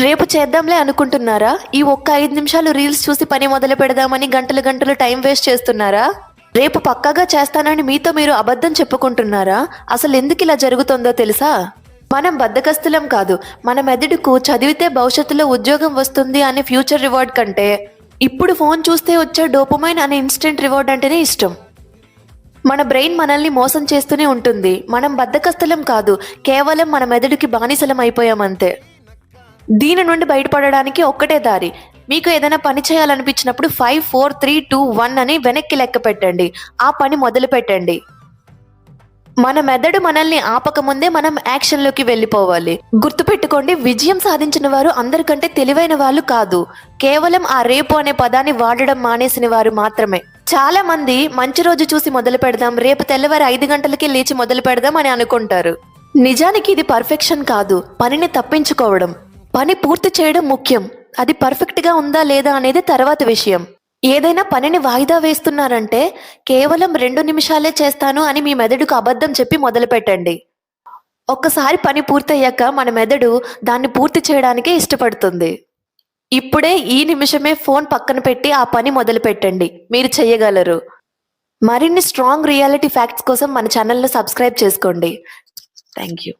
రేపు చేద్దాంలే అనుకుంటున్నారా? ఈ ఒక్క ఐదు నిమిషాలు రీల్స్ చూసి పని మొదలు పెడదామని గంటలు గంటలు టైం వేస్ట్ చేస్తున్నారా? రేపు పక్కాగా చేస్తానని మీతో మీరు అబద్ధం చెప్పుకుంటున్నారా? అసలు ఎందుకు ఇలా జరుగుతుందో తెలుసా? మనం బద్దకస్తులం కాదు. మన మెదడుకు చదివితే భవిష్యత్తులో ఉద్యోగం వస్తుంది అనే ఫ్యూచర్ రివార్డ్ కంటే ఇప్పుడు ఫోన్ చూస్తే వచ్చే డోపమైన్ అనే ఇన్స్టెంట్ రివార్డ్ అంటేనే ఇష్టం. మన బ్రెయిన్ మనల్ని మోసం చేస్తూనే ఉంటుంది. మనం బద్దకస్తులం కాదు. కేవలం మన మెదడుకి బానిసలం అయిపోయామంతే. దీని నుండి బయటపడడానికి ఒక్కటే దారి. మీకు ఏదైనా పని చేయాలనిపించినప్పుడు five four three two one అని వెనక్కి లెక్క పెట్టండి. ఆ పని మొదలు పెట్టండి. మన మెదడు మనల్ని ఆపకముందే మనం యాక్షన్లోకి వెళ్ళిపోవాలి. గుర్తుపెట్టుకోండి విజయం సాధించిన వారు అందరికంటే తెలివైన వాళ్ళు కాదు. కేవలం ఆ రేపు అనే పదాన్ని వాడడం మానేసిన వారు మాత్రమే. చాలా మంది మంచి రోజు చూసి మొదలు పెడదాం రేపు తెల్లవారు ఐదు గంటలకి లేచి మొదలు పెడదాం అని అనుకుంటారు. నిజానికి ఇది పర్ఫెక్షన్ కాదు పనిని తప్పించుకోవడం. పని పూర్తి చేయడం ముఖ్యం. అది పర్ఫెక్ట్గా ఉందా లేదా అనేది తర్వాత విషయం. ఏదైనా పనిని వాయిదా వేస్తున్నారంటే కేవలం రెండు నిమిషాలే చేస్తాను అని మీ మెదడుకు అబద్ధం చెప్పి మొదలుపెట్టండి. ఒక్కసారి పని పూర్తయ్యాక మన మెదడు దాన్ని పూర్తి చేయడానికే ఇష్టపడుతుంది. ఇప్పుడే ఈ నిమిషమే ఫోన్ పక్కన పెట్టి ఆ పని మొదలు పెట్టండి మీరు చెయ్యగలరు మరిన్ని స్ట్రాంగ్ రియాలిటీ ఫ్యాక్ట్స్ కోసం మన ఛానల్ను సబ్స్క్రైబ్ చేసుకోండి. Thank you